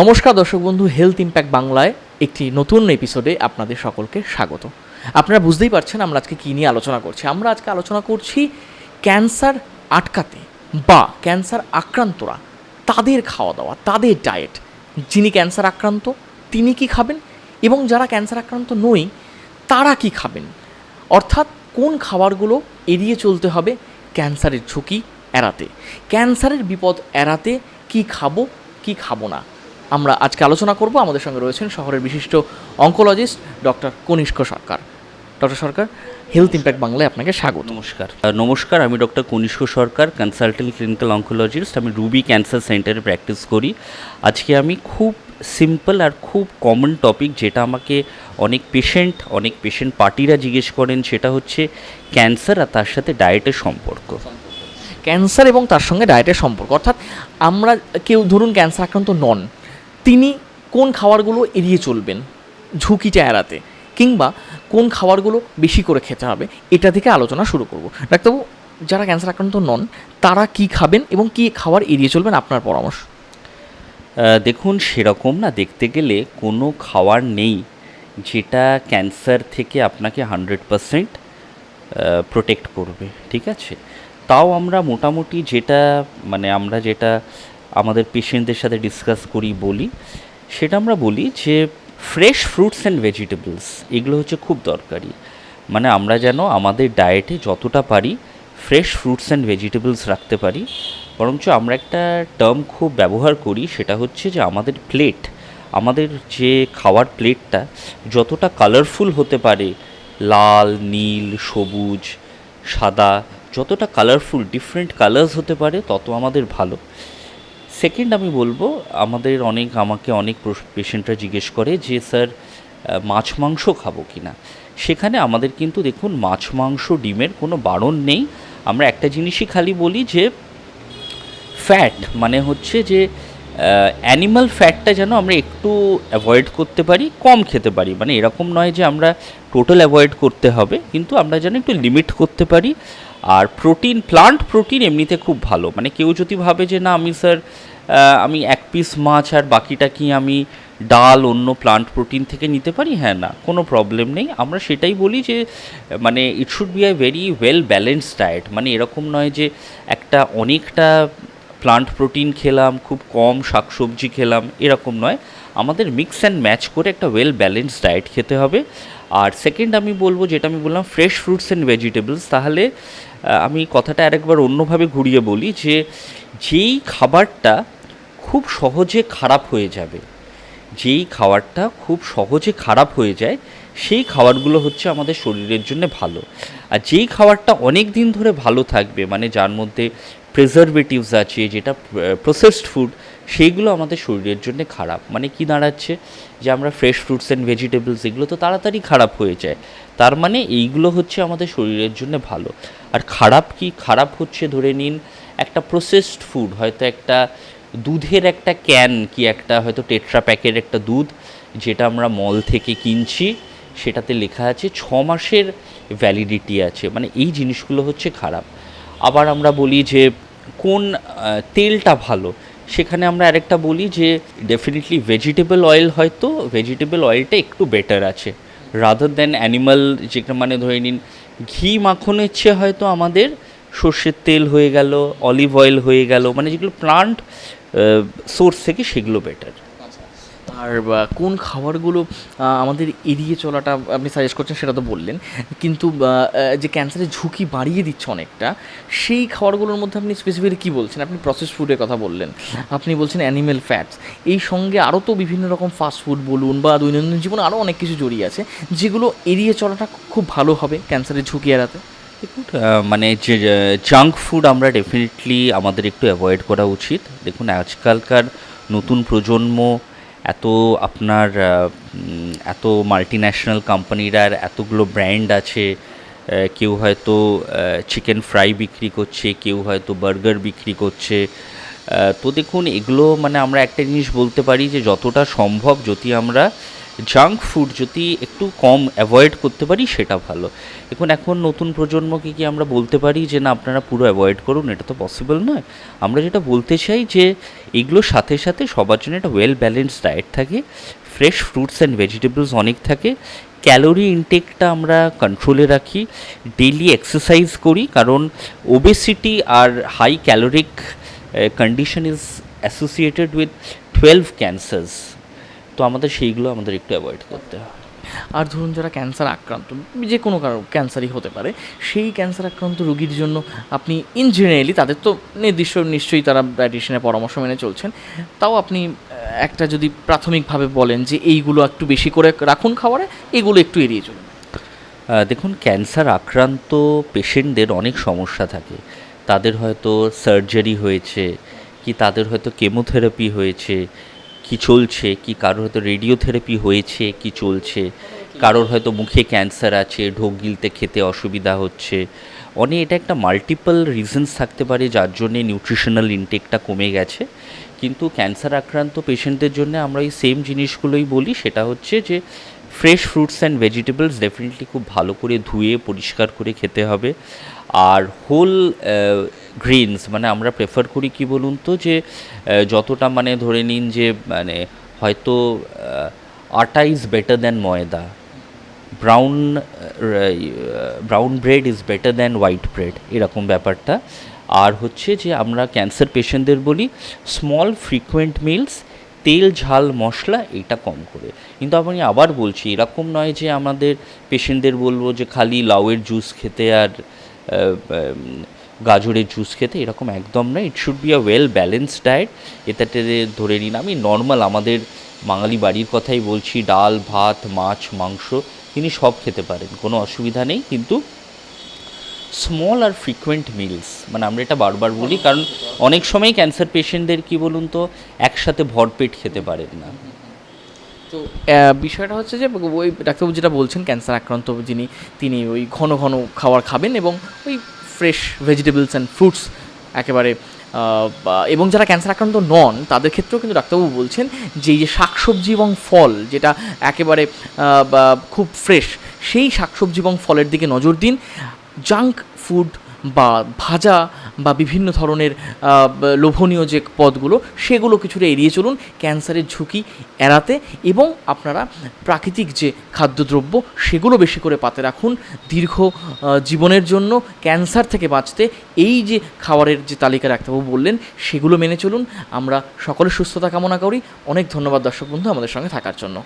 নমস্কার দর্শক বন্ধু হেলথ ইম্প্যাক্ট বাংলায় একটি নতুন এপিসোডে আপনাদের সকলকে স্বাগত। আপনারা বুঝতেই পারছেন আমরা আজকে কী নিয়ে আলোচনা করছি। আমরা আজকে আলোচনা করছি ক্যান্সার আটকাতে বা ক্যান্সার আক্রান্তরা তাদের খাওয়া দাওয়া তাদের ডায়েট যিনি ক্যান্সার আক্রান্ত, তিনি কি খাবেন? এবং যারা ক্যান্সার আক্রান্ত নই, তারা কি খাবেন? অর্থাৎ কোন খাবারগুলো এড়িয়ে চলতে হবে ক্যান্সারের ঝুঁকি এড়াতে? ক্যান্সারের বিপদ এড়াতে কি খাব কি খাব না? আমরা আজকে আলোচনা করব। আমাদের সঙ্গে রয়েছেন শহরের বিশিষ্ট oncologist doctor Kanishka Sarkar. Doctor Sarkar health impact বাংলায় আপনাকে স্বাগত। নমস্কার। নমস্কার আমি doctor Kanishka Sarkar consultant clinical oncologist আমি রুবি ক্যান্সার সেন্টারে প্র্যাকটিস করি। আজকে আমি খুব সিম্পল আর খুব কমন টপিক যেটা আমাকে অনেক পেশেন্ট অনেক পেশেন্ট পার্টিরা জিজ্ঞেস করেন সেটা হচ্ছে ক্যান্সার আর তার সাথে ডায়েটের সম্পর্ক। ক্যান্সার এবং তার সঙ্গে ডায়েটের সম্পর্ক। অর্থাৎ আমরা কেউ ধরুন ক্যান্সার আক্রান্ত নন তিনি কোন খাবারগুলো এড়িয়ে চলবেন? ঝুঁকিটা এড়াতে কিংবা কোন খাবারগুলো বেশি করে খেতে হবে? এটা থেকে আলোচনা শুরু করব। ডাক্তারবাবু, যারা ক্যান্সার আক্রান্ত নন, তারা কি খাবেন এবং কি খাবার এড়িয়ে চলবেন আপনার পরামর্শ? দেখুন, সেরকম না। দেখতে গেলে কোনো খাওয়ার নেই যেটা ক্যান্সার থেকে আপনাকে হান্ড্রেড পারসেন্ট প্রোটেক্ট করবে। ঠিক আছে? তাও আমরা মোটামুটি যেটা মানে আমরা যেটা আমাদের পেশেন্টদের সাথে ডিসকাস করি, বলি। সেটা আমরা বলি যে ফ্রেশ ফ্রুটস অ্যান্ড ভেজিটেবলস এগুলো হচ্ছে খুব দরকারি। মানে আমরা যেন আমাদের ডায়েটে যতটা পারি ফ্রেশ ফ্রুটস অ্যান্ড ভেজিটেবলস রাখতে পারি। বরঞ্চ আমরা একটা টার্ম খুব ব্যবহার করি, সেটা হচ্ছে যে আমাদের প্লেট আমাদের যে খাওয়ার প্লেটটা যতটা কালারফুল হতে পারে, লাল, নীল, সবুজ, সাদা, যতটা কালারফুল ডিফারেন্ট কালার্স হতে পারে, তত আমাদের ভালো। সেকেন্ড আমি বলব, আমাদের অনেক, আমাকে অনেক পেশেন্টরা জিজ্ঞেস করে যে, স্যার মাছ, মাংস খাব কি না সেখানে আমাদের কিন্তু দেখুন, মাছ, মাংস, ডিমের কোনো বারণ নেই। আমরা একটা জিনিসই খালি বলি যে ফ্যাট মানে হচ্ছে যে অ্যানিমাল ফ্যাটটা যেন আমরা একটু অ্যাভয়েড করতে পারি, কম খেতে পারি। মানে এরকম নয় যে, আমরা টোটাল অ্যাভয়েড করতে হবে, কিন্তু আমরা যেন একটু লিমিট করতে পারি। আর প্রোটিন প্লান্ট প্রোটিন এমনিতে খুব ভালো। মানে কেউ যদি ভাবে যে, না, আমি স্যার আমি এক পিস মাছ আর বাকিটা কি আমি ডাল, অন্য প্লান্ট প্রোটিন থেকে নিতে পারি? হ্যাঁ না, কোনো প্রবলেম নেই। আমরা সেটাই বলি যে মানে it should be a very well balanced diet মানে এরকম নয় যে, একটা অনেকটা প্লান্ট প্রোটিন খেলাম, খুব কম শাকসবজি খেলাম, এরকম নয়। আমাদের মিক্স অ্যান্ড ম্যাচ করে একটা ওয়েল ব্যালেন্সড ডায়েট খেতে হবে। আর সেকেন্ড আমি বলব, যেটা আমি বললাম ফ্রেশ ফ্রুটস অ্যান্ড ভেজিটেবলস তাহলে আমি কথাটা আরেকবার অন্যভাবে ঘুরিয়ে বলি যে যেই খাবারটা খুব সহজে খারাপ হয়ে যাবে, যেই খাবারটা খুব সহজে খারাপ হয়ে যায়, সেই খাবারগুলো হচ্ছে আমাদের শরীরের জন্য ভালো। আর যেই খাবারটা অনেক দিন ধরে ভালো থাকবে মানে যার মধ্যে প্রিজারভেটিভস আছে, যেটা প্রসেসড ফুড সেইগুলো আমাদের শরীরের জন্য খারাপ। মানে কি দাঁড়াচ্ছে? যে আমরা ফ্রেশ ফ্রুটস অ্যান্ড ভেজিটেবলস এগুলো তো তাড়াতাড়ি খারাপ হয়ে যায়। তার মানে এইগুলো হচ্ছে আমাদের শরীরের জন্য ভালো। আর খারাপ কি? খারাপ হচ্ছে ধরে নিন একটা প্রসেসড ফুড হয়তো একটা দুধের একটা ক্যান কি একটা, হয়তো টেট্রা প্যাকের একটা দুধ, যেটা আমরা মল থেকে কিনছি, সেটাতে লেখা আছে ছ মাসের ভ্যালিডিটি আছে। মানে এই জিনিসগুলো হচ্ছে খারাপ। আবার আমরা বলি যে কোন তেলটা ভালো? সেখানে আমরা আরেকটা বলি যে ডেফিনেটলি ভেজিটেবল অয়েল হয়তো ভেজিটেবল অয়েলটা একটু বেটার আছে। রাদার দেন অ্যানিমাল যেটা মানে ধরে নিন, ঘি মাখনের চেয়ে হয়তো আমাদের সর্ষের তেল হয়ে গেল অলিভ অয়েল হয়ে গেল মানে যেগুলো প্লান্ট সোর্স থেকে সেগুলো বেটার আর কোন খাবারগুলো আমাদের এড়িয়ে চলাটা আপনি সাজেস্ট করছেন সেটা তো বললেন। কিন্তু যে ক্যান্সারের ঝুঁকি বাড়িয়ে দিচ্ছে অনেকটা, সেই খাবারগুলোর মধ্যে আপনি স্পেসিফিকলি কী বলছেন? আপনি প্রসেস ফুডের কথা বললেন। আপনি বলছেন অ্যানিমেল ফ্যাটস এই সঙ্গে আরও তো বিভিন্ন রকম ফাস্ট ফুড বলুন বা দৈনন্দিন জীবনে আরও অনেক কিছু জড়িয়ে আছে, যেগুলো এড়িয়ে চলাটা খুব ভালো হবে ক্যান্সারের ঝুঁকি এড়াতে। দেখুন মানে যে জাঙ্ক ফুড আমরা ডেফিনেটলি আমাদের একটু অ্যাভয়েড করা উচিত। দেখুন, আজকালকার নতুন প্রজন্ম এত আপনার এত মাল্টি ন্যাশনাল কোম্পানিরার এতগুলো ব্র্যান্ড আছে কেউ হয়তো চিকেন ফ্রাই বিক্রি করছে, কেউ হয়তো বার্গার বিক্রি করছে। তো দেখুন, এগুলো মানে আমরা একটা জিনিস বলতে পারি যে যতটা সম্ভব যদি আমরা জাঙ্ক ফুড যদি একটু কম অ্যাভয়েড করতে পারি, সেটা ভালো। দেখুন এখন নতুন প্রজন্মকে কি আমরা বলতে পারি যে, না, আপনারা পুরো অ্যাভয়েড করুন, এটা তো পসিবল নয় আমরা যেটা বলতে চাই যে এগুলোর সাথে সাথে সবার জন্য একটা ওয়েল ব্যালেন্সড ডায়েট থাকে। ফ্রেশ ফ্রুটস অ্যান্ড ভেজিটেবলস অনেক থাকে। ক্যালোরি ইনটেকটা আমরা কন্ট্রোলে রাখি। ডেইলি এক্সারসাইজ করি, কারণ obesity R high caloric condition is associated with twelve cancers তো আমাদের সেইগুলো আমাদের একটু অ্যাভয়েড করতে হয়। আর ধরুন যারা ক্যান্সার আক্রান্ত যে কোনো কারও ক্যান্সারই হতে পারে সেই ক্যান্সার আক্রান্ত রোগীর জন্য আপনি ইন জেনারেলি তাদের তো নির্দিষ্ট নিশ্চয়ই তারা ডায়েটিশিয়ানের পরামর্শ মেনে চলছেন তাও আপনি একটা যদি প্রাথমিকভাবে বলেন যে এইগুলো একটু বেশি করে রাখুন খাবারে এগুলো একটু এড়িয়ে চলুন। দেখুন ক্যান্সার আক্রান্ত পেশেন্টদের অনেক সমস্যা থাকে। তাদের হয়তো সার্জারি হয়েছে কি তাদের হয়তো কেমোথেরাপি হয়েছে কি চলছে, কি কারোর হয়তো রেডিওথেরাপি হয়েছে, কি চলছে, কারোর হয়তো মুখে ক্যান্সার আছে, ঢোক গিলতে খেতে অসুবিধা হচ্ছে। অনেক এটা একটা মাল্টিপল রিজনস থাকতে পারে, যার জন্যে নিউট্রিশনাল ইনটেকটা কমে গেছে। কিন্তু ক্যান্সার আক্রান্ত পেশেন্টদের জন্য আমরা এই সেম জিনিসগুলোই বলি, সেটা হচ্ছে যে fresh fruits and vegetables definitely খুব ভালো করে ধুয়ে, পরিষ্কার করে খেতে হবে। আর হোল গ্রিনস মানে আমরা প্রেফার করি কি বলুন তো যে যতটা মানে ধরে নিন যে মানে হয়তো atta is better than maida. Brown brown bread is better than white bread এরকম ব্যাপারটা। আর হচ্ছে যে আমরা ক্যান্সার পেশেন্টদের বলি স্মল ফ্রিকুয়েন্ট মিলস তেল, ঝাল, মশলা, এটা কম করে। কিন্তু আমি আবার বলছি, এরকম নয় যে আমাদের পেশেন্টদের বলব যে খালি লাউয়ের জুস খেতে আর গাজরের জুস খেতে এরকম একদম নয় it should be a well balanced diet এটাতে ধরে নিন আমি নর্মাল আমাদের বাঙালি বাড়ির কথাই বলছি, ডাল, ভাত, মাছ, মাংস, তিনি সব খেতে পারেন, কোনো অসুবিধা নেই, কিন্তু স্মল আর ফ্রিকুয়েন্ট মিলস মানে আমরা এটা বারবার বলি, কারণ অনেক সময় ক্যান্সার পেশেন্টদের কি বলুন তো, একসাথে ভরপেট খেতে পারেন না। তো বিষয়টা হচ্ছে যে, ওই ডাক্তারবাবু যেটা বলছেন ক্যান্সার আক্রান্ত যিনি, তিনি ওই ঘন ঘন খাবার খাবেন এবং ওই ফ্রেশ ভেজিটেবলস অ্যান্ড ফ্রুটস একেবারে এবং যারা ক্যান্সার আক্রান্ত নন, তাদের ক্ষেত্রেও কিন্তু ডাক্তারবাবু বলছেন যে এই যে শাকসবজি এবং ফল, যেটা একেবারে খুব ফ্রেশ, সেই শাকসবজি এবং ফলের দিকে নজর দিন। জাঙ্ক ফুড বা ভাজা বা বিভিন্ন ধরনের লোভনীয় যে পদগুলো, সেগুলো কিছুটা এড়িয়ে চলুন, ক্যান্সারের ঝুঁকি এড়াতে এবং আপনারা প্রাকৃতিক যে খাদ্যদ্রব্য, সেগুলো বেশি করে পাতে রাখুন। দীর্ঘ জীবনের জন্য ক্যান্সার থেকে বাঁচতে এই যে খাবারের যে তালিকা ডাক্তারবাবু বললেন, সেগুলো মেনে চলুন। আমরা সকলের সুস্থতা কামনা করি। অনেক ধন্যবাদ দর্শক বন্ধু আমাদের সঙ্গে থাকার জন্য।